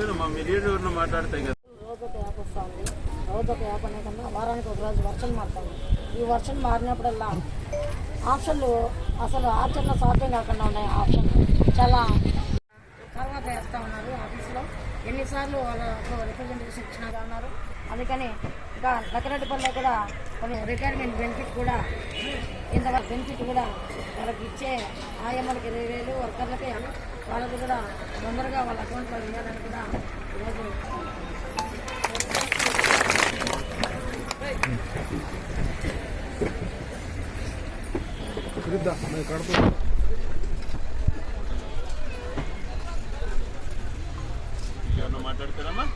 లేదమ్మా రోజు ఒక యాప్ వస్తూ రోజు ఒక యాప్ అనే కన్నా వారానికి ఒక రోజు వర్షం మారుతాము ఈ వర్షం మారినప్పుడల్లా ఆప్షన్లు అసలు ఆప్షన్లు సాధ్యం కాకుండా ఉన్నాయి. ఆప్షన్లు చాలా తర్వాత వేస్తూ ఉన్నారు ఆఫీస్లో. ఎన్నిసార్లు వాళ్ళకు రిప్రజెంటేషన్ ఇచ్చినా ఉన్నారు. అందుకని ఇంకా లక్కరెడ్డిపల్లిలో కూడా కొన్ని రిటైర్మెంట్ బెనిఫిట్ కూడా ఇంతవరకు బెనిఫిట్ కూడా వాళ్ళకి ఇచ్చే ఆయమ్మలకి ఇరవై వేలు వర్కర్లకి వాళ్ళకి కూడా తొందరగా వాళ్ళ అకౌంట్లో వేయాలని కూడా ఈరోజు ఏమన్నా మాట్లాడతారమ్మా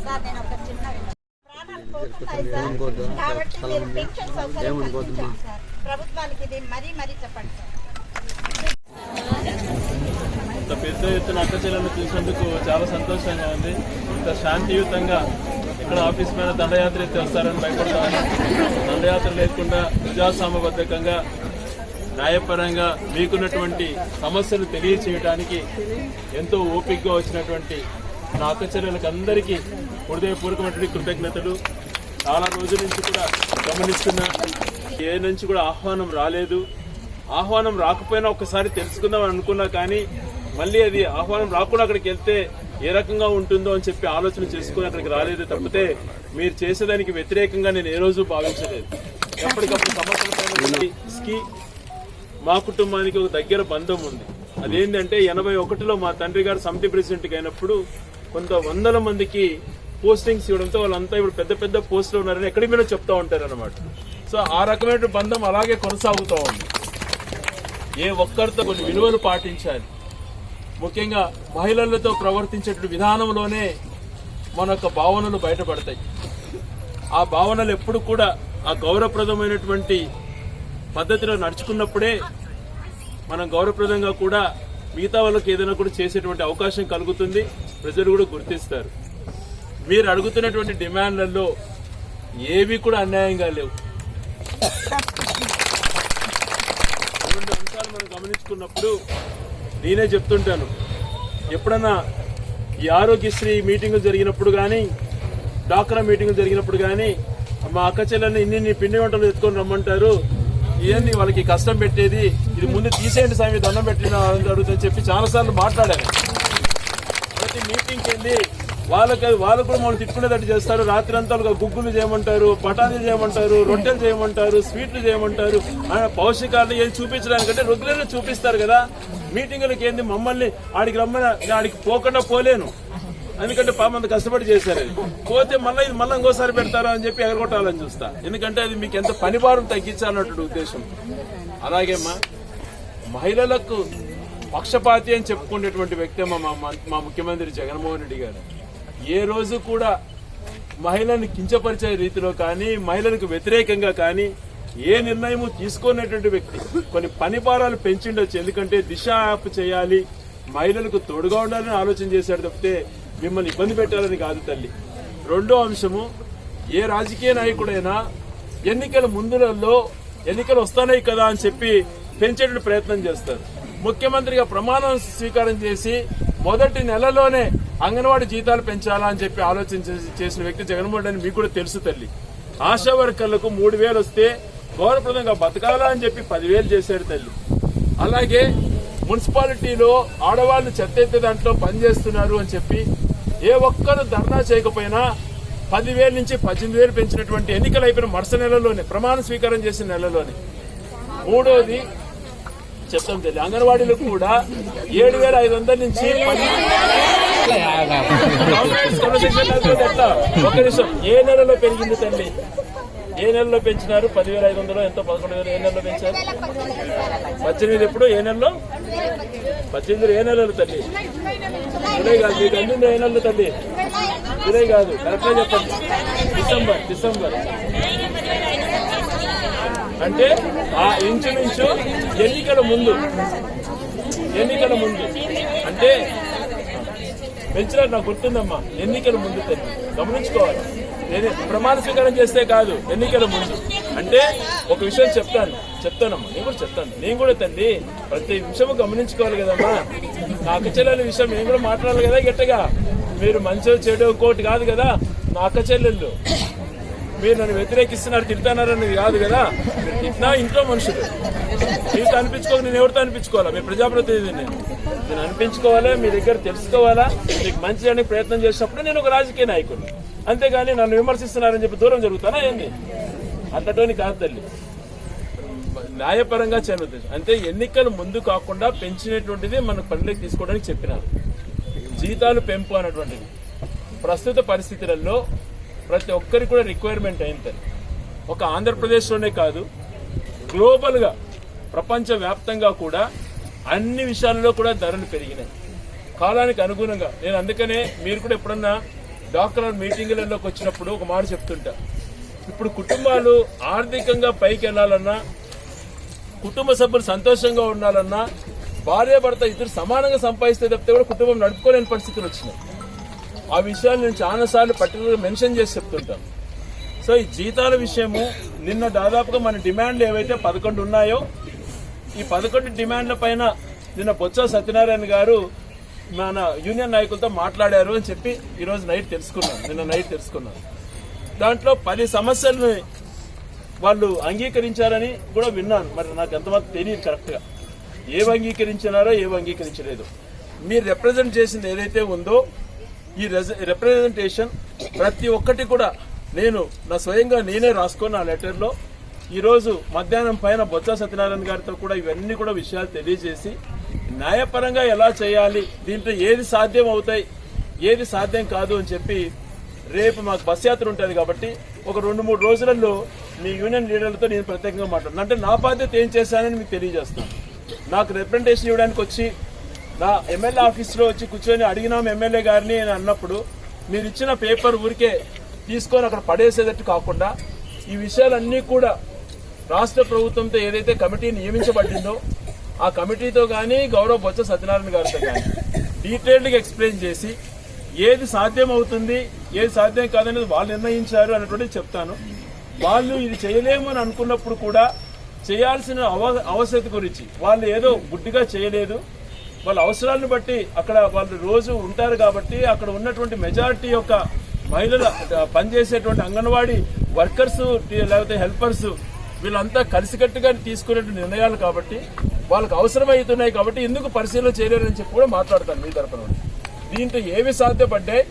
సార్ నేను ఒక చిన్న ప్రాణాలు పోతున్నాయి సార్ కాబట్టి మీరు పెన్షన్ సౌకర్యం సార్ ప్రభుత్వానికి ఇది మరీ మరీ చెప్పండి సార్ ఇంత పెద్ద ఎత్తున అక్క చెల్లెలను చూసినందుకు చాలా సంతోషంగా ఉంది. ఇంత శాంతియుతంగా ఇక్కడ ఆఫీస్ మీద దండయాత్ర ఎత్తి వస్తారని భయపడతాను. దండయాత్ర లేకుండా ప్రజాస్వామ్యబద్ధకంగా న్యాయపరంగా మీకున్నటువంటి సమస్యలు తెలియచేయడానికి ఎంతో ఓపికగా వచ్చినటువంటి నా అక్క చెల్లెలకు అందరికీ హృదయపూర్వకమైనటువంటి కృతజ్ఞతలు. చాలా రోజుల నుంచి కూడా గమనిస్తున్నా. ఏ నుంచి కూడా ఆహ్వానం రాలేదు. ఆహ్వానం రాకపోయినా ఒకసారి తెలుసుకుందాం అనుకున్నా కానీ మళ్ళీ అది ఆహ్వానం రాకుండా అక్కడికి వెళ్తే ఏ రకంగా ఉంటుందో అని చెప్పి ఆలోచన చేసుకుని అక్కడికి రాలేదు. తప్పితే మీరు చేసేదానికి వ్యతిరేకంగా నేను ఏ రోజు భావించలేదు. ఎప్పటికప్పుడు సమస్యలపైన మా కుటుంబానికి ఒక దగ్గర బంధం ఉంది. అదేంటంటే ఎనభై ఒకటిలో మా తండ్రి గారు సమితి ప్రెసిడెంట్ అయినప్పుడు కొంత వందల మందికి పోస్టింగ్స్ ఇవ్వడంతో వాళ్ళంతా ఇప్పుడు పెద్ద పెద్ద పోస్టులు ఉన్నారని ఎక్కడి మీద చెప్తా ఉంటారు అనమాట సో ఆ రకమైన బంధం అలాగే కొనసాగుతూ ఉంది. ఏ ఒక్కరితో కొన్ని విలువలు పాటించాలి. ముఖ్యంగా మహిళలతో ప్రవర్తించేటువంటి విధానంలోనే మన యొక్క భావనలు బయటపడతాయి. ఆ భావనలు ఎప్పుడు కూడా ఆ గౌరవప్రదమైనటువంటి పద్ధతిలో నడుచుకున్నప్పుడే మనం గౌరవప్రదంగా కూడా మిగతా వాళ్ళకి ఏదైనా కూడా చేసేటువంటి అవకాశం కలుగుతుంది. ప్రజలు కూడా గుర్తిస్తారు. మీరు అడుగుతున్నటువంటి డిమాండ్లలో ఏవి కూడా అన్యాయంగా లేవు. రెండు అంశాలు మనం గమనించుకున్నప్పుడు నేనే చెప్తుంటాను. ఎప్పుడన్నా ఈ ఆరోగ్యశ్రీ మీటింగులు జరిగినప్పుడు కానీ డాక్రా మీటింగ్ జరిగినప్పుడు కానీ మా అక్క చెల్లెల్ని ఇన్ని పిండి వంటలు ఎత్తుకొని రమ్మంటారు ఏంది వాళ్ళకి కష్టం పెట్టేది ఇది ముందు తీసేయండి స్వామి దండం పెట్టిన అడుగుతని చెప్పి చాలాసార్లు మాట్లాడాను. ప్రతి మీటింగ్కి వెళ్ళి వాళ్ళకి వాళ్ళు కూడా మనం తిట్టుకునేటట్టు చేస్తారు. రాత్రి అంతా గుగ్గులు చేయమంటారు పటానీలు చేయమంటారు రొట్టెలు చేయమంటారు స్వీట్లు చేయమంటారు. ఆయన పౌష్టికాలు ఏది చూపించడానికంటే రెగ్యులర్గా చూపిస్తారు కదా. మీటింగులకి ఏంది? మమ్మల్ని ఆడికి రమ్మని ఆడికి పోకుండా పోలేను. ఎందుకంటే పాపం మంది కష్టపడి చేశారు అది. పోతే మళ్ళీ ఇది మళ్ళీ ఇంకోసారి పెడతారా అని చెప్పి ఎగరగొట్టాలని చూస్తా. ఎందుకంటే అది మీకు ఎంత పనిభారం తగ్గించాలన్నటువంటి ఉద్దేశం. అలాగేమ్మా మహిళలకు పక్షపాతి అని చెప్పుకునేటువంటి వ్యక్తి మా- మా ముఖ్యమంత్రి జగన్మోహన్ రెడ్డి గారు. ఏ రోజు కూడా మహిళని కించపరిచే రీతిలో కానీ మహిళలకు వ్యతిరేకంగా కానీ ఏ నిర్ణయము తీసుకునేటువంటి వ్యక్తి కొన్ని పనిపారాలు పెంచిండొచ్చు. ఎందుకంటే దిశ యాప్ చేయాలి మహిళలకు తోడుగా ఉండాలని ఆలోచన చేశాడు తప్పితే మిమ్మల్ని ఇబ్బంది పెట్టాలని కాదు తల్లి. రెండో అంశము ఏ రాజకీయ నాయకుడైనా ఎన్నికల ముందులలో ఎన్నికలు వస్తున్నాయి కదా అని చెప్పి పెంచేటువంటి ప్రయత్నం చేస్తారు. ముఖ్యమంత్రిగా ప్రమాణం స్వీకారం చేసి మొదటి నెలలోనే అంగన్వాడీ జీతాలు పెంచాలా అని చెప్పి ఆలోచన చేసి- చేసిన వ్యక్తి జగన్మోహన్ రెడ్డి అని మీకు కూడా తెలుసు తల్లి. ఆశా వర్కర్లకు మూడు వేలు వస్తే గౌరవప్రదంగా బతకాలా అని చెప్పి పదివేలు చేశారు తల్లి. అలాగే మున్సిపాలిటీలో ఆడవాళ్ళు చెత్త ఎత్తే దాంట్లో పనిచేస్తున్నారు అని చెప్పి ఏ ఒక్కరు ధర్నా చేయకపోయినా పదివేల నుంచి పద్దెనిమిది వేలు పెంచినటువంటి ఎన్నికలు అయిపోయిన మరుస నెలలోనే ప్రమాణ స్వీకారం చేసిన నెలలోనే. మూడోది చెప్తాం తల్లి అంగన్వాడీలకు కూడా ఏడు వేల ఐదు వందల నుంచి పది నిమిషం. ఏ నెలలో పెరిగింది తల్లి? ఏ నెలలో పెంచినారు? పదివేల ఐదు వందలు ఎంతో పదకొండు వేలు ఏ నెలలో పెంచారు? పద్దెనిమిది ఎప్పుడు? ఏ నెలలో? పద్దెనిమిది ఏ నెలలు తల్లి? జూలై కాదు మీకు అందింది ఏ నెలలు తల్లి? జూలై కాదు కరెక్ట్గా చెప్పండి. December December. అంటే ఆ ఇంచుమించు ఎన్నికల ముందు ఎన్నికల ముందు. అంటే పెంచినట్టు నాకు గుర్తుందమ్మా ఎన్నికల ముందు గమనించుకోవాలి. నేను ప్రమాణ స్వీకారం చేస్తే కాదు ఎన్నికల ముందు. అంటే ఒక విషయం చెప్తాను చెప్తానమ్మా నేను కూడా చెప్తాను నేను కూడా తండ్రి ప్రతి విషయం గమనించుకోవాలి కదమ్మా. నా అక్క చెల్లెల విషయం నేను కూడా మాట్లాడాలి కదా గట్టిగా. మీరు మంచి చెడు ఇంకోటి కాదు కదా నా అక్క చెల్లెళ్ళు మీరు నన్ను వ్యతిరేకిస్తున్నారు తిడతానారనేది కాదు కదా? నా ఇంట్లో మనుషులు. మీకు అనిపించుకోక నేను ఎవరితో అనిపించుకోవాలా? మీ ప్రజాప్రతినిధి నేను నేను అనిపించుకోవాలా? మీ దగ్గర తెలుసుకోవాలా? మీకు మంచి చేయడానికి ప్రయత్నం చేసినప్పుడు నేను ఒక రాజకీయ నాయకుడిని. అంతేగాని నన్ను విమర్శిస్తున్నారని చెప్పి దూరం జరుగుతానా ఏంది? అంతటోని కాదు తల్లి. న్యాయపరంగా చేయను అంటే ఎన్నికలు ముందు కాకుండా పెంచినటువంటిది మన పనిలోకి తీసుకోవడానికి చెప్పినారు. జీతాలు పెంపు అన్నటువంటిది. ప్రస్తుత పరిస్థితులలో ప్రతి ఒక్కరికి కూడా రిక్వైర్మెంట్ అయింది ఒక ఆంధ్రప్రదేశ్లోనే కాదు గ్లోబల్గా ప్రపంచవ్యాప్తంగా కూడా అన్ని విషయాల్లో కూడా ధరలు పెరిగినాయి. కాలానికి అనుగుణంగా. నేను అందుకనే మీరు కూడా ఎప్పుడన్నా డాక్టర్ మీటింగులలోకి వచ్చినప్పుడు ఒక మాట చెప్తుంటా. ఇప్పుడు కుటుంబాలు ఆర్థికంగా పైకి వెళ్ళాలన్నా కుటుంబ సభ్యులు సంతోషంగా ఉండాలన్నా భార్య భర్త ఇద్దరు సమానంగా సంపాదిస్తే తప్పితే కూడా కుటుంబం నడుపుకోలేని పరిస్థితులు వచ్చినాయి. ఆ విషయాలు నేను చాలాసార్లు పర్టికులర్గా మెన్షన్ చేసి చెప్తుంటాను. సో ఈ జీతాల విషయము నిన్న దాదాపుగా మన డిమాండ్లు ఏవైతే పదకొండు ఉన్నాయో ఈ పదకొండు డిమాండ్ల పైన నిన్న బొత్స సత్యనారాయణ గారు మన యూనియన్ నాయకులతో మాట్లాడారు అని చెప్పి ఈరోజు నైట్ తెలుసుకున్నాను. నిన్న నైట్ తెలుసుకున్నాను. దాంట్లో పది సమస్యలను వాళ్ళు అంగీకరించారని కూడా విన్నాను. మరి నాకు ఎంతవరకు తెలియదు కరెక్ట్గా. ఏవి అంగీకరించినారో ఏవి అంగీకరించలేదు. మీరు రిప్రజెంట్ చేసింది ఏదైతే ఉందో ఈ రిప్రజెంటేషన్ ప్రతి ఒక్కటి కూడా నేను నా స్వయంగా నేనే రాసుకున్న ఆ లెటర్లో ఈరోజు మధ్యాహ్నం పైన బొత్స సత్యనారాయణ గారితో కూడా ఇవన్నీ కూడా విషయాలు తెలియజేసి న్యాయపరంగా ఎలా చేయాలి దీంట్లో ఏది సాధ్యం అవుతాయి ఏది సాధ్యం కాదు అని చెప్పి రేపు మాకు బస్ యాత్ర ఉంటుంది కాబట్టి ఒక రెండు మూడు రోజులలో మీ యూనియన్ లీడర్లతో నేను ప్రత్యేకంగా మాట్లాడుతున్నాను. అంటే నా బాధ్యత ఏం చేశానని మీకు తెలియజేస్తాను. నాకు రిప్రజెంటేషన్ ఇవ్వడానికి వచ్చి నా ఎమ్మెల్యే ఆఫీస్లో వచ్చి కూర్చొని అడిగినాం ఎమ్మెల్యే గారిని అని అన్నప్పుడు మీరు ఇచ్చిన పేపర్ ఊరికే తీసుకొని అక్కడ పడేసేటట్టు కాకుండా ఈ విషయాలన్నీ కూడా రాష్ట్ర ప్రభుత్వంతో ఏదైతే కమిటీ నియమించబడిందో ఆ కమిటీతో కానీ గౌరవ బొత్స సత్యనారాయణ గారితో కానీ డీటెయిల్డ్గా ఎక్స్ప్లెయిన్ చేసి ఏది సాధ్యం అవుతుంది ఏది సాధ్యం కాదనేది వాళ్ళు నిర్ణయించారు అన్నటువంటిది చెప్తాను. వాళ్ళు ఇది చేయలేము అని అనుకున్నప్పుడు కూడా చేయాల్సిన అవ అవసరత గురించి వాళ్ళు ఏదో గుడ్డిగా చేయలేదు. వాళ్ళ అవసరాలను బట్టి అక్కడ వాళ్ళు రోజు ఉంటారు కాబట్టి అక్కడ ఉన్నటువంటి మెజారిటీ యొక్క మహిళల పనిచేసేటువంటి అంగన్వాడీ వర్కర్స్ లేకపోతే హెల్పర్స్ వీళ్ళంతా కలిసికట్టుగా తీసుకునే నిర్ణయాలు కాబట్టి వాళ్ళకి అవసరమవుతున్నాయి కాబట్టి ఎందుకు పరిశీలన చేయలేరని చెప్పి కూడా మాట్లాడతాను మీ తరఫున దీంతో ఏవి సాధ్యపడ్డాయి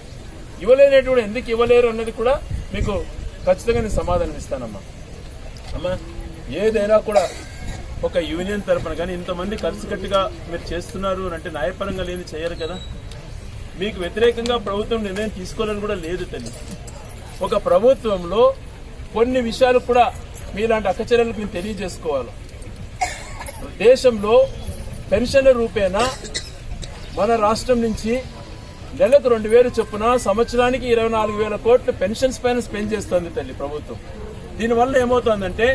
ఇవ్వలేనటువంటి ఎందుకు ఇవ్వలేరు అన్నది కూడా మీకు ఖచ్చితంగా నేను సమాధానం ఇస్తానమ్మా. అమ్మా ఏదైనా కూడా ఒక యూనియన్ తరపున కానీ ఇంతమంది కలిసికట్టుగా మీరు చేస్తున్నారు అంటే న్యాయపరంగా లేని చేయరు కదా. మీకు వ్యతిరేకంగా ప్రభుత్వం నిర్ణయం తీసుకోవాలని కూడా లేదు తల్లి. ఒక ప్రభుత్వంలో కొన్ని విషయాలు కూడా మీలాంటి అక్కచర్యలకు మేము తెలియజేసుకోవాలి. దేశంలో పెన్షన్ల రూపేణా మన రాష్ట్రం నుంచి నెలకు రెండు వేలు చొప్పున సంవత్సరానికి ఇరవై నాలుగు వేల కోట్లు పెన్షన్స్ పైన స్పెండ్ చేస్తుంది తల్లి ప్రభుత్వం. దీనివల్ల ఏమవుతుందంటే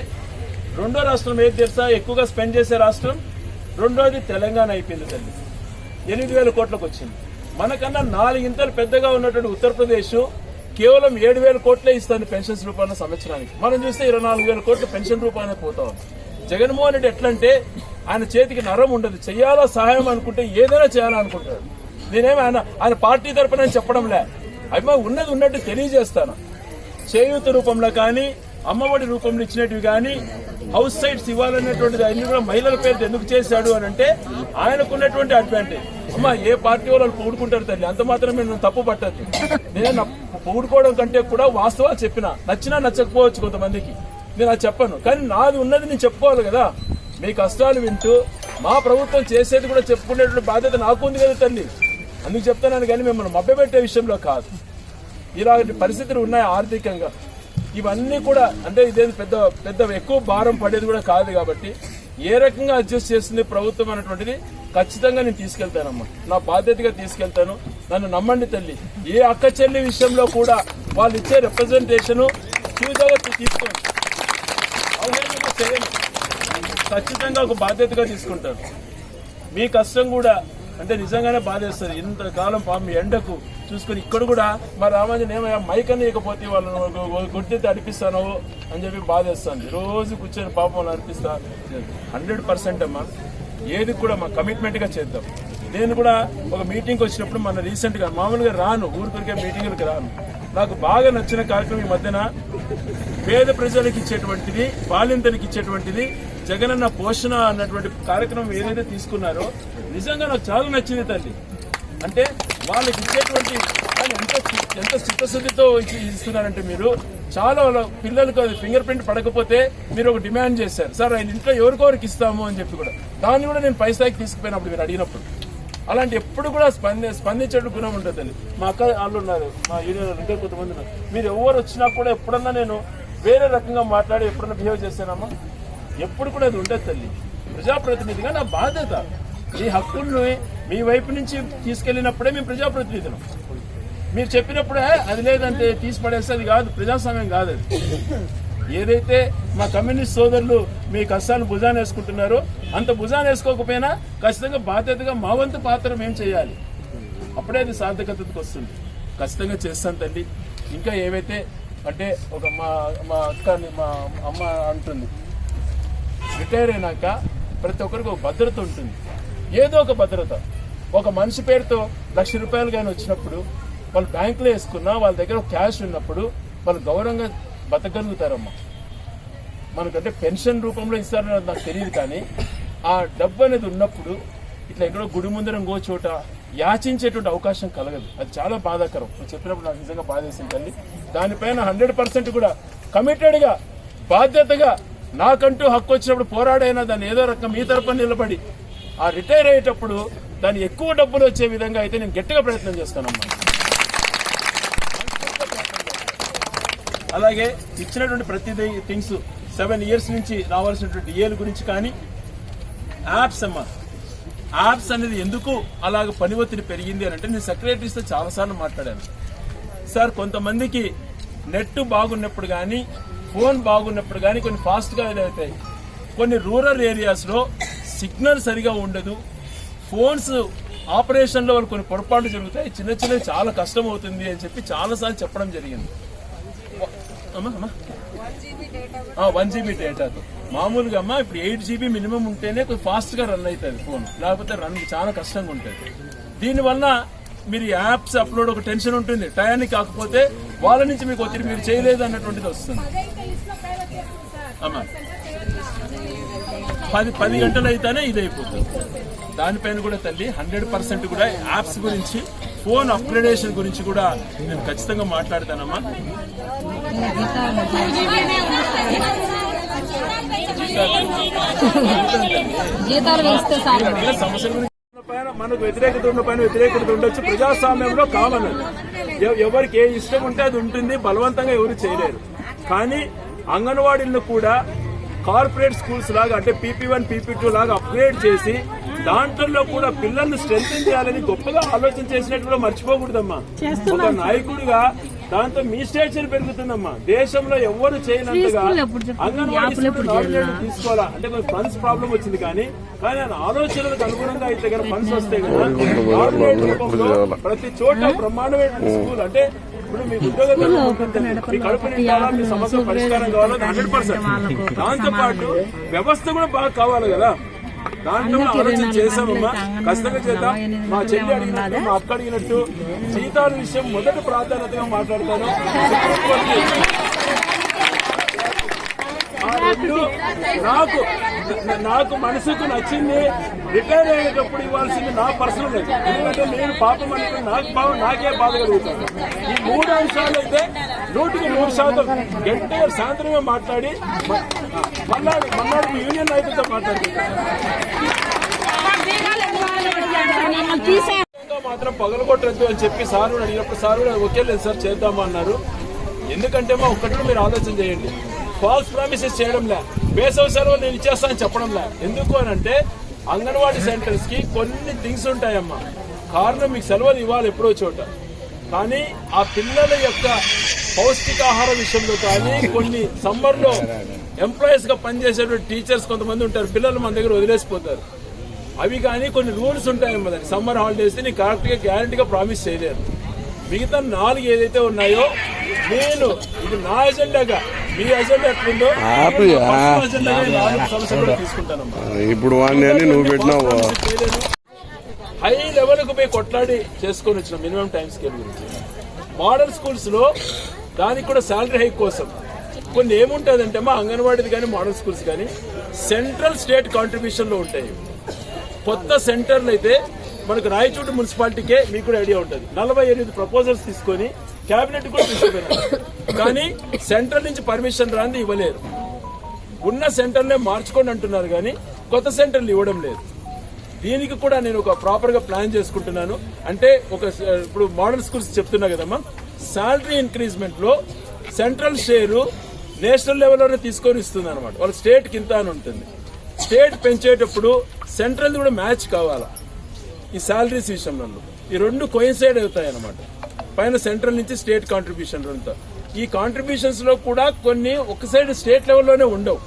రెండో రాష్ట్రం ఏది తెలుసా? ఎక్కువగా స్పెండ్ చేసే రాష్ట్రం రెండోది తెలంగాణ అయిపోయింది తల్లి. ఎనిమిది వేల కోట్లకు వచ్చింది. మనకన్నా నాలుగింతలు పెద్దగా ఉన్నటువంటి ఉత్తరప్రదేశ్ కేవలం ఏడు వేల కోట్లే ఇస్తుంది పెన్షన్స్ రూపాయల సంవత్సరానికి. మనం చూస్తే ఇరవై నాలుగు వేల కోట్లు పెన్షన్ రూపాయలే పోతా ఉంది. జగన్మోహన్ రెడ్డి ఎట్లంటే ఆయన చేతికి నరం ఉండదు. చేయాలా సహాయం అనుకుంటే ఏదైనా చేయాలనుకుంటాడు నేనేమి ఆయన ఆయన పార్టీ తరపున చెప్పడంలే. అవి ఉన్నది ఉన్నట్టు తెలియజేస్తాను. చేయూత రూపంలో కానీ అమ్మఒడి రూపంలో ఇచ్చినటివి కానీ హౌస్ సైట్స్ ఇవ్వాలనేటువంటిది అన్ని కూడా మహిళల పేరుతో ఎందుకు చేశాడు అని అంటే ఆయనకున్నటువంటి అడ్వాంటేజ్ అమ్మ ఏ పార్టీ వాళ్ళు పూడుకుంటారు తల్లి అంత మాత్రమే నేను తప్పు పట్టద్దు. నేను పొగుడుకోవడం పూడుకోవడం కంటే కూడా వాస్తవాలు చెప్పిన నచ్చినా నచ్చకపోవచ్చు కొంతమందికి. నేను అది చెప్పను. కానీ నాది ఉన్నది నేను చెప్పుకోవాలి కదా. మీ కష్టాలు వింటూ మా ప్రభుత్వం చేసేది కూడా చెప్పుకునేటువంటి బాధ్యత నాకు ఉంది కదా తల్లి. అందుకు చెప్తున్నాను కానీ మిమ్మల్ని మభ్యపెట్టే విషయంలో కాదు. ఇలాంటి పరిస్థితులు ఉన్నాయి ఆర్థికంగా. ఇవన్నీ కూడా అంటే ఇదేం పెద్ద పెద్ద ఎక్కువ భారం పడేది కూడా కాదు కాబట్టి ఏ రకంగా అడ్జస్ట్ చేస్తుంది ప్రభుత్వం అనేటువంటిది ఖచ్చితంగా నేను తీసుకెళ్తానమ్మా. నా బాధ్యతగా తీసుకెళ్తాను. నన్ను నమ్మండి తల్లి. ఏ అక్క చెల్లి విషయంలో కూడా వాళ్ళు ఇచ్చే రిప్రజెంటేషన్ చూసాగా తీసుకోండి. ఖచ్చితంగా ఒక బాధ్యతగా తీసుకుంటాను మీ కష్టం కూడా అంటే నిజంగానే బాధేస్తుంది. ఇంతకాలం పాపం ఎండకు చూసుకుని ఇక్కడ కూడా మా రామాంజన్ ఏమయ్యా మైక్ అని ఇకపోతే వాళ్ళని కొట్టి అడిపిస్తాను అని చెప్పి బాధేస్తుంది. రోజు కూర్చొని పాపం వాళ్ళని అనిపిస్తా హండ్రెడ్ పర్సెంట్ అమ్మా. ఏది కూడా మా కమిట్మెంట్గా చేద్దాం. నేను కూడా ఒక మీటింగ్కి వచ్చినప్పుడు మన రీసెంట్గా మామూలుగా రాను ఊరికొరికే మీటింగులకు రాను. నాకు బాగా నచ్చిన కార్యక్రమం ఈ మధ్యన పేద ప్రజలకు ఇచ్చేటువంటిది బాలింతలకు ఇచ్చేటువంటిది జగనన్న పోషణ అన్నటువంటి కార్యక్రమం ఏదైతే తీసుకున్నారో నిజంగా నాకు చాలా నచ్చింది తల్లి. అంటే వాళ్ళకి ఇచ్చేటువంటి ఎంత ఎంత చిత్తశుద్ధితో ఇస్తున్నారంటే మీరు చాలా వాళ్ళ పిల్లలకు అది ఫింగర్ ప్రింట్ పడకపోతే మీరు ఒక డిమాండ్ చేశారు. సార్ ఆయన ఇంట్లో ఎవరికోరికి ఇస్తాము? అని చెప్పి కూడా. దాన్ని కూడా నేను పైసాకి తీసుకుపోయినప్పుడు మీరు అడిగినప్పుడు. అలాంటి ఎప్పుడు కూడా స్పంది స్పందించే గుణం ఉంటుంది మా అక్క వాళ్ళు ఉన్నారు మా యూనియన్ ఇంకా కొంతమంది ఉన్నారు. మీరు ఎవరు వచ్చినా కూడా ఎప్పుడన్నా నేను వేరే రకంగా మాట్లాడి ఎప్పుడన్నా బిహేవ్ చేశానమ్మా? ఎప్పుడు కూడా అది ఉండదు తల్లి. ప్రజాప్రతినిధిగా నా బాధ్యత. మీ హక్కుల్ని మీ వైపు నుంచి తీసుకెళ్ళినప్పుడే మేము ప్రజాప్రతినిధులం. మీరు చెప్పినప్పుడే అది లేదంటే తీసి పడేస్తే అది కాదు ప్రజాస్వామ్యం కాదు అది. ఏదైతే మా కమ్యూనిస్ట్ సోదరులు మీ కష్టాన్ని భుజాన్ని వేసుకుంటున్నారో అంత భుజాన్ని వేసుకోకపోయినా ఖచ్చితంగా బాధ్యతగా మా వంతు పాత్ర మేము చేయాలి. అప్పుడే అది సార్థకతకు వస్తుంది. ఖచ్చితంగా చేస్తాను తల్లి. ఇంకా ఏవైతే అంటే ఒక మా మా అక్క మా అమ్మ అంటుంది రిటైర్ అయినాక ప్రతి ఒక్కరికి ఒక భద్రత ఉంటుంది. ఏదో ఒక భద్రత. ఒక మనిషి పేరుతో లక్ష రూపాయలు కానీ వచ్చినప్పుడు వాళ్ళు బ్యాంకులో వేసుకున్నా వాళ్ళ దగ్గర క్యాష్ ఉన్నప్పుడు వాళ్ళు గౌరవంగా బతకగలుగుతారమ్మా. మనకంటే పెన్షన్ రూపంలో ఇస్తారని నాకు తెలియదు కానీ ఆ డబ్బు అనేది ఉన్నప్పుడు ఇట్లా ఎక్కడో గుడి ముందర ఇంకో చోట యాచించేటువంటి అవకాశం కలగదు. అది చాలా బాధాకరం. నువ్వు చెప్పినప్పుడు నాకు నిజంగా బాధేసింది తల్లి. దానిపైన హండ్రెడ్ పర్సెంట్ కూడా కమిటెడ్గా బాధ్యతగా నాకంటూ హక్కు వచ్చినప్పుడు పోరాడైనా దాన్ని ఏదో రకం మీ తరపున నిలబడి ఆ రిటైర్ అయ్యేటప్పుడు దాన్ని ఎక్కువ డబ్బులు వచ్చే విధంగా అయితే నేను గట్టిగా ప్రయత్నం చేస్తానమ్మా. అలాగే ఇచ్చినటువంటి ప్రతి థింగ్స్ సెవెన్ ఇయర్స్ నుంచి రావాల్సినటువంటి ఏలు గురించి కానీ యాప్స్ అమ్మా. యాప్స్ అనేది ఎందుకు అలాగ పని ఒత్తిడి పెరిగింది అని అంటే నేను సెక్రటరీస్తో చాలాసార్లు మాట్లాడాను. సార్ కొంతమందికి నెట్ బాగున్నప్పుడు కానీ ఫోన్ బాగున్నప్పుడు కానీ కొన్ని ఫాస్ట్గా ఇదవుతాయి కొన్ని రూరల్ ఏరియాస్లో సిగ్నల్ సరిగా ఉండదు. ఫోన్స్ ఆపరేషన్లో వాళ్ళు కొన్ని పొరపాట్లు జరుగుతాయి. చిన్న చిన్నవి చాలా కష్టం అవుతుంది అని చెప్పి చాలాసార్లు చెప్పడం జరిగింది. వన్ జీబీ డేటాతో మామూలుగా అమ్మా ఇప్పుడు ఎయిట్ జీబీ మినిమం ఉంటేనే కొంచెం ఫాస్ట్గా రన్ అవుతుంది ఫోన్. లేకపోతే రన్ చాలా కష్టంగా ఉంటుంది. దీనివల్ల మీరు యాప్స్ అప్లోడ్ ఒక టెన్షన్ ఉంటుంది. టయానికి కాకపోతే వాళ్ళ నుంచి మీకు ఒత్తిడి మీరు చేయలేదు అన్నటువంటిది వస్తుంది. పది పది గంటలు అయితేనే ఇది అయిపోతుంది దానిపైన కూడా తల్లి హండ్రెడ్ పర్సెంట్ కూడా యాప్స్ గురించి ఫోన్ అప్గ్రేడేషన్ గురించి కూడా నేను ఖచ్చితంగా మాట్లాడతానమ్మా. మనకు వ్యతిరేకత ఉన్న పైన వ్యతిరేకత ఉండొచ్చు. ప్రజాస్వామ్యంలో కామన్ ఎవరికి ఏ ఇష్టం ఉంటే అది ఉంటుంది. బలవంతంగా ఎవరు చేయలేరు. కానీ అంగన్వాడీలను కూడా కార్పొరేట్ స్కూల్స్ లాగా అంటే పీపీ వన్ పీపీ టూ లాగా అప్గ్రేడ్ చేసి దాంట్లో కూడా పిల్లల్ని స్ట్రెంగ్ చేయాలని గొప్పగా ఆలోచన చేసినట్టు కూడా మర్చిపోకూడదమ్మా. ఒక నాయకుడిగా దాంతో మీ స్టేచర్ పెరుగుతుందమ్మా. దేశంలో ఎవరు చేయనంతగా అంగన్వాడీ తీసుకోవాలా? అంటే కొంచెం ఫండ్స్ ప్రాబ్లం వచ్చింది కానీ కానీ ఆయన ఆలోచనలకు అనుగుణంగా అయితే కనుక ఫండ్స్ వస్తే కదా ప్రతి చోట బ్రహ్మాండమైన స్కూల్ అంటే ఇప్పుడు మీ ఉద్యోగ మీ కడుపు నిండాలా మీ సమస్య పరిష్కారం కావాలో హండ్రెడ్ పర్సెంట్. దాంతో పాటు వ్యవస్థ కూడా బాగా కావాలి కదా. దాంట్లో ఆలోచన చేసామమ్మా ఖచ్చితంగా చేద్దాం. మా చెల్లి అడిగినట్టు మా అక్క అడిగినట్టు జీతాల విషయం మొదటి ప్రాధాన్యతగా మాట్లాడతాను. నాకు నాకు మనసుకు నచ్చింది రిటైర్ అయ్యేటప్పుడు ఇవ్వాల్సింది నా పర్సనల్ ఎందుకంటే నేను పాపం అనుకుని నాకు బాగా నాకే బాధ కలుగుతాను ఈ మూడు అంశాలు అయితే నూటికి నూరు శాతం గట్టిగా సాయంత్రమే మాట్లాడి మ- మన్నాడు యూనియన్ నాయకులతో మాట్లాడుతున్నాను ఖచ్చితంగా మాత్రం పగలగొట్టద్దు అని చెప్పి సారు అడిగినప్పుడు సారు ఓకే లేదు సార్ చేద్దామా అన్నారు ఎందుకంటే మా ఒక్కటి మీరు ఆలోచన చేయండి. ఫాల్స్ ప్రామిసెస్ చేయడంలే. వేసవి సెలవు నేను ఇచ్చేస్తాను చెప్పడంలే. ఎందుకు అని అంటే అంగన్వాడీ సెంటర్స్కి కొన్ని థింగ్స్ ఉంటాయమ్మా. కారణం మీకు సెలవులు ఇవ్వాలి ఎప్పుడో చోట. కానీ ఆ పిల్లల యొక్క పౌష్టికాహార విషయంలో కానీ కొన్ని సమ్మర్లో ఎంప్లాయీస్గా పనిచేసేటువంటి టీచర్స్ కొంతమంది ఉంటారు. పిల్లలు మన దగ్గర వదిలేసిపోతారు. అవి కానీ కొన్ని రూల్స్ ఉంటాయమ్మా దానికి. సమ్మర్ హాలిడేస్ని కరెక్ట్గా గ్యారంటీగా ప్రామిస్ చేయలేరు మిగతా నాలుగు ఏదైతే ఉన్నాయో నేను ఇది నా ఎజెండాగా మీ ఎజెండా ఎట్లుందో ఇప్పుడు వాడిని నువ్వు పెట్టినావు. హై లెవెల్కు పోయి కొట్లాడి చేసుకొని వచ్చిన మినిమం టైం స్కేల్ గురించి. మోడల్ స్కూల్స్లో దానికి కూడా శాలరీ హైక్ కోసం కొన్ని ఏముంటుందంటే మా అంగన్వాడీది కానీ మోడల్ స్కూల్స్ కానీ సెంట్రల్ స్టేట్ కాంట్రిబ్యూషన్లో ఉంటాయి. కొత్త సెంటర్లు అయితే మనకు రాయచోటు మున్సిపాలిటీకే మీకు కూడా ఐడియా ఉంటుంది. నలభై ఎనిమిది ప్రపోజల్స్ తీసుకొని కేబినెట్ కూడా తీసుకుపోయినారు. కానీ సెంట్రల్ నుంచి పర్మిషన్ రాంది ఇవ్వలేరు. ఉన్న సెంటర్నే మార్చుకోండి అంటున్నారు కానీ కొత్త సెంటర్లు ఇవ్వడం లేదు. దీనికి కూడా నేను ఒక ప్రాపర్గా ప్లాన్ చేసుకుంటున్నాను. అంటే ఒక ఇప్పుడు మోడల్ స్కూల్స్ చెప్తున్నా కదమ్మా శాలరీ ఇంక్రీజ్మెంట్లో సెంట్రల్ షేరు నేషనల్ లెవెల్లోనే తీసుకొని ఇస్తుంది అనమాట వాళ్ళ స్టేట్ కింద అని ఉంటుంది. స్టేట్ పెంచేటప్పుడు సెంట్రల్ కూడా మ్యాచ్ కావాలా? ఈ శాలరీస్ విషయంలో ఈ రెండు కోయిన్సైడ్ అవుతాయి అనమాట పైన సెంట్రల్ నుంచి స్టేట్ కాంట్రిబ్యూషన్ అంతా. ఈ కాంట్రిబ్యూషన్స్లో కూడా కొన్ని ఒక సైడ్ స్టేట్ లెవెల్లోనే ఉండవు.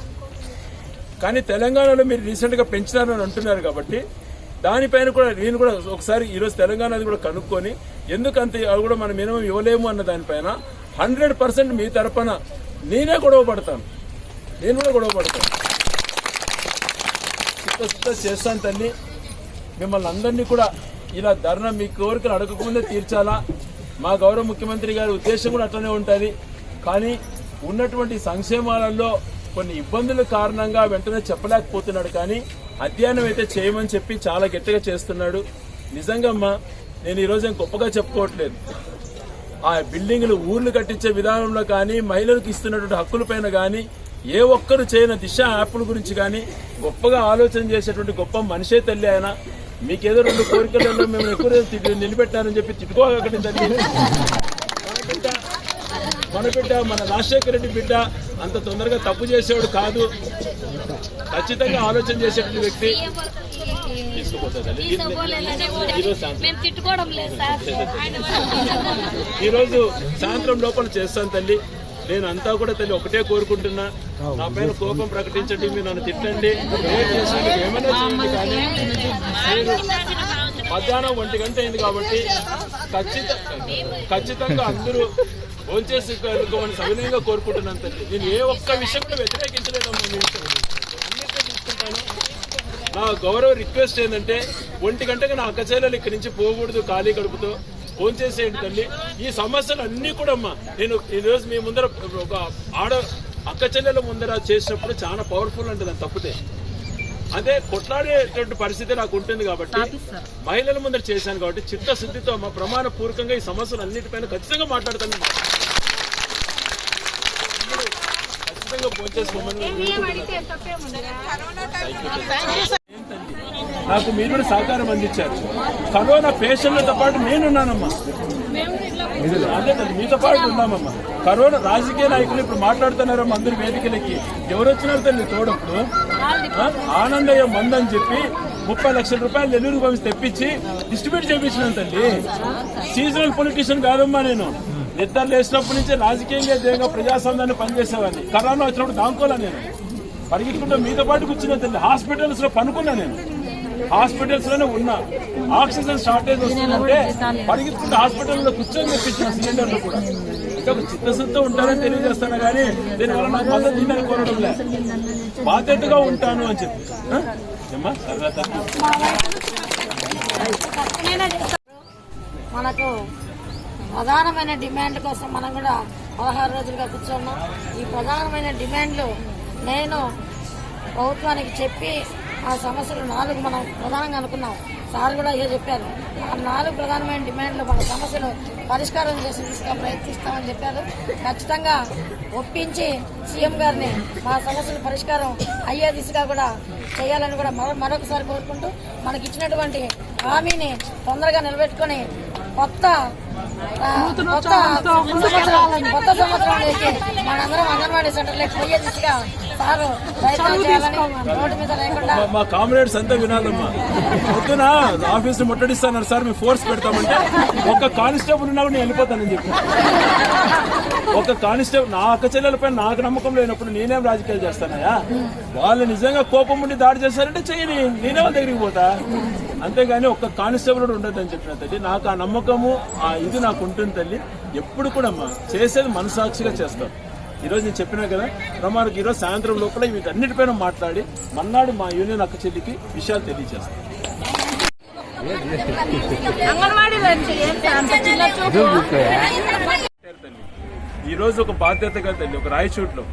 కానీ తెలంగాణలో మీరు రీసెంట్గా పెంచినారని అంటున్నారు కాబట్టి దానిపైన కూడా నేను కూడా ఒకసారి ఈరోజు తెలంగాణది కూడా కనుక్కొని ఎందుకు అంత అది కూడా మనం మినిమం ఇవ్వలేము అన్న దానిపైన హండ్రెడ్ పర్సెంట్ మీ తరపున నేనే గొడవ పడతాను. నేను కూడా గొడవ పడతాను. చేస్తాను తల్లి. మిమ్మల్ని అందరినీ కూడా ఇలా ధర్నా మీ కోరికలు అడగకముందే తీర్చాలా? మా గౌరవ ముఖ్యమంత్రి గారి ఉద్దేశం కూడా అట్లనే ఉంటుంది. కానీ ఉన్నటువంటి సంక్షేమాలలో కొన్ని ఇబ్బందుల కారణంగా వెంటనే చెప్పలేకపోతున్నాడు కానీ అధ్యయనం అయితే చేయమని చెప్పి చాలా గట్టిగా చేస్తున్నాడు. నిజంగమ్మా నేను ఈరోజు ఏం గొప్పగా చెప్పుకోవట్లేదు. ఆ బిల్డింగ్లు ఊర్లు కట్టించే విధానంలో కానీ మహిళలకు ఇస్తున్నటువంటి హక్కులపైన కానీ ఏ ఒక్కరు చేయని దిశ యాప్ల గురించి కానీ గొప్పగా ఆలోచన చేసేటువంటి గొప్ప మనిషే తల్లి ఆయన. మీకేదో రెండు కోరికలలో మేము ఎక్కువ రోజులు నిలబెట్టారని చెప్పి తిట్టుకోకండి తల్లి మన బిడ్డ మన రాజశేఖర రెడ్డి బిడ్డ అంత తొందరగా తప్పు చేసేవాడు కాదు. ఖచ్చితంగా ఆలోచన చేసేటువంటి వ్యక్తి. ఈరోజు సాయంత్రం లోపల చేస్తాను తల్లి. నేను అంతా కూడా తల్లి ఒకటే కోరుకుంటున్నా. నా పైన కోపం ప్రకటించండి మీరు నన్ను తిట్టండి. ఏమైనా చేయండి కానీ మీరు మధ్యాహ్నం ఒంటి గంట అయింది కాబట్టి ఖచ్చిత ఖచ్చితంగా అందరూ భోంచేసి వెళ్ళుకోమని సవినయంగా కోరుకుంటున్నాను తల్లి. నేను ఏ ఒక్క విషయం కూడా వ్యతిరేకించలేదమ్మా మీ విషయం అన్నిటినీ తీసుకుంటాను నా గౌరవ రిక్వెస్ట్ ఏంటంటే ఒంటి గంటకి నా అక్క చెల్లెలు ఇక్కడి నుంచి పోకూడదు ఖాళీ గడుపుతో ఫోన్ చేసేయండి తల్లి? ఈ సమస్యలు అన్ని కూడా అమ్మా నేను ఈ రోజు మీ ముందర ఒక ఆడ అక్క చెల్లెల ముందర చేసినప్పుడు చాలా పవర్ఫుల్ ఉంటుంది అది తప్పితే. అదే కొట్లాడేటువంటి పరిస్థితి నాకు ఉంటుంది కాబట్టి మహిళల ముందర చేశాను కాబట్టి చిత్తశుద్ధితో మా ప్రమాణ పూర్వకంగా ఈ సమస్యలు అన్నిటిపైన ఖచ్చితంగా మాట్లాడతాను. ఖచ్చితంగా ఫోన్ చేసుకోమని నాకు మీరు కూడా సహకారం అందించారు. కరోనా పేషెంట్లతో పాటు నేనున్నానమ్మా. అదే తల్లి, మీతో పాటు ఉన్నామమ్మా. కరోనా రాజకీయ నాయకులు ఇప్పుడు మాట్లాడుతున్నారో అందరి వేదికలకి. ఎవరు వచ్చినారు తల్లి తోడప్పుడు. ఆనందయ్య మందని చెప్పి ముప్పై లక్షల రూపాయలు నెల్లూరు పంపించి తెప్పించి డిస్ట్రిబ్యూట్ చేయించినాను తల్లి. సీజనల్ పొలిటీషియన్ కాదమ్మా నేను. నిద్ర లేచినప్పటి నుంచి రాజకీయంగా దేంగా ప్రజాస్వామ్యాన్ని పనిచేసేవాడిని. కరోనా వచ్చినప్పుడు దాంకోలే నేను. పరిగెత్తుకుంటూ మీతో పాటు కూర్చున్నా తల్లి. హాస్పిటల్స్లో పనుకున్నా నేను. హాస్పిటల్స్లోనే ఉన్నా. ఆక్సిజన్ షార్టేజ్ వస్తుందంటే పరిగెత్తుకుంటే హాస్పిటల్లో కూర్చొని తెప్పించిన సిలిండర్లు కూడా. ఇంకా ఒక చిత్తశుద్ధి ఉంటారని తెలియజేస్తాను కానీ దీనివల్ల నాకు మద్దతు ఉందని కోరడం లేదు. బాధ్యతగా ఉంటాను అని చెప్పి. తర్వాత? మనకు ప్రధానమైన డిమాండ్ కోసం మనం కూడా పదహారు రోజులుగా కూర్చున్నాం. ఈ ప్రధానమైన డిమాండ్లు నేను ప్రభుత్వానికి చెప్పి ఆ సమస్యలు నాలుగు మనం ప్రధానంగా అనుకున్నాం. సార్ కూడా ఇదే చెప్పారు. ఆ నాలుగు ప్రధానమైన డిమాండ్లు మన సమస్యలు పరిష్కారం చేసి తీసుకు ప్రయత్నిస్తామని చెప్పారు. ఖచ్చితంగా ఒప్పించి సీఎం గారిని మా సమస్యల పరిష్కారం అయ్యే దిశగా కూడా చేయాలని కూడా మరో మరొకసారి కోరుకుంటూ మనకి ఇచ్చినటువంటి హామీని తొందరగా నిలబెట్టుకొని కొత్త కొత్త సంవత్సరం కొత్త సంవత్సరంలోకి మనందరం అంగన్వాడీ సెంటర్లోకి పోయే దిశగా సారు ప్రయత్నం చేయాలని రోడ్డు మీద లేకుండా మా- కామ్రేడ్స్ అంతా వినాలమ్మా. పొద్దున ఆఫీస్ ముట్టడిస్తాను సార్ మేము ఫోర్స్ పెడతామంటే ఒక కానిస్టేబుల్ ఉన్నా కూడా నేను వెళ్ళిపోతానని చెప్పి. ఒక కానిస్టేబుల్ నా అక్క చెల్లెలపై నాకు నమ్మకం లేనప్పుడు నేనేం రాజకీయాలు చేస్తానయా వాళ్ళు నిజంగా కోపం ఉండి దాడి చేశారంటే చేయని నేనే వాళ్ళ దగ్గరికి పోతా. అంతేగాని ఒక్క కానిస్టేబుల్ కూడా ఉండదని చెప్పిన తల్లి నాకు ఆ నమ్మకము ఆ ఇది నాకు ఉంటుంది తల్లి. ఎప్పుడు కూడా అమ్మా చేసేది మనసాక్షిగా చేస్తాం. ఈ రోజు నేను చెప్పినా కదా ప్రమాణకు ఈరోజు సాయంత్రం లోపల వీటన్నిటిపైన మాట్లాడి మన్నాడు మా యూనియన్ అక్క చెల్లికి విషయాలు తెలియజేస్తాం. అంగన్వాడీలో ఏంటి? అంత చిన్న చూపు. ఈ రోజు ఒక బాధ్యతగా తల్లి ఒక రాయచోట్లో.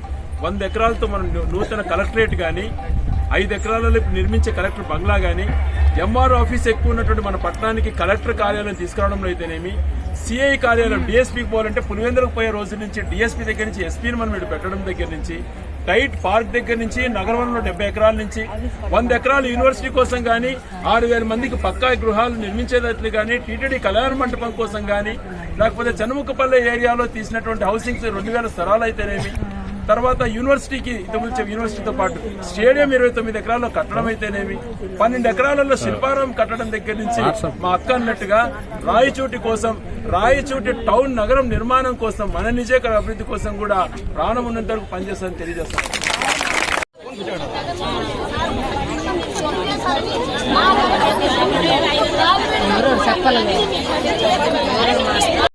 వంద ఎకరాలతో మనం నూతన కలెక్టరేట్ కానీ ఐదు ఎకరాలలో నిర్మించే కలెక్టర్ బంగ్లా కానీ ఎంఆర్ ఆఫీస్ ఎక్కువ ఉన్నటువంటి మన పట్టణానికి కలెక్టర్ కార్యాలయం తీసుకురావడంలో అయితేనేమి సిఐ కార్యాలయం డిఎస్పీకి పోవాలంటే పులివెందులకు పోయే రోజు నుంచి డిఎస్పీ దగ్గర నుంచి ఎస్పీని మనం ఇటు పెట్టడం దగ్గర నుంచి టైట్ పార్క్ దగ్గర నుంచి నగరంలో డెబ్బై ఎకరాల నుంచి వంద ఎకరాలు యూనివర్సిటీ కోసం కానీ ఆరు వేల మందికి పక్కా గృహాలు నిర్మించేటట్లు కానీ టీటీడీ కళ్యాణ మంటపం కోసం కానీ లేకపోతే చనుముఖపల్లె ఏరియాలో తీసినటువంటి హౌసింగ్స్ రెండు వేల స్థలాలు అయితేనేమి తర్వాత యూనివర్సిటీకి ఇంతకుముందు యూనివర్సిటీతో పాటు స్టేడియం ఇరవై తొమ్మిది ఎకరాల్లో కట్టడం అయితేనేమి? పన్నెండు ఎకరాలలో శిల్పారం కట్టడం దగ్గర నుంచి మా అక్క అన్నట్టుగా రాయచోటి కోసం రాయచోటి టౌన్ నగరం నిర్మాణం కోసం మన నిజేకర అభివృద్ధి కోసం కూడా ప్రాణం ఉన్నంత వరకు పనిచేస్తానని తెలియజేస్తాను మెల్లిగా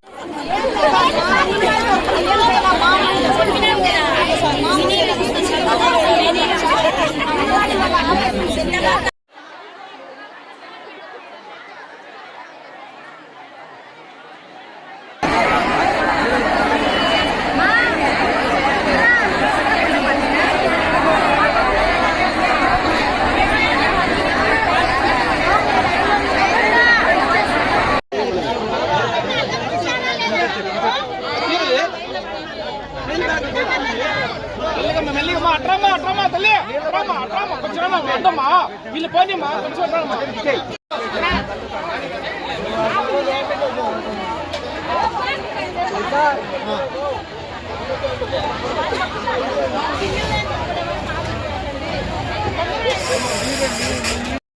కొంచెం అమ్మా, అడ్డమ్మా వీళ్ళు పోనీమ్మా కొంచెం అట్రమ్మా ఆ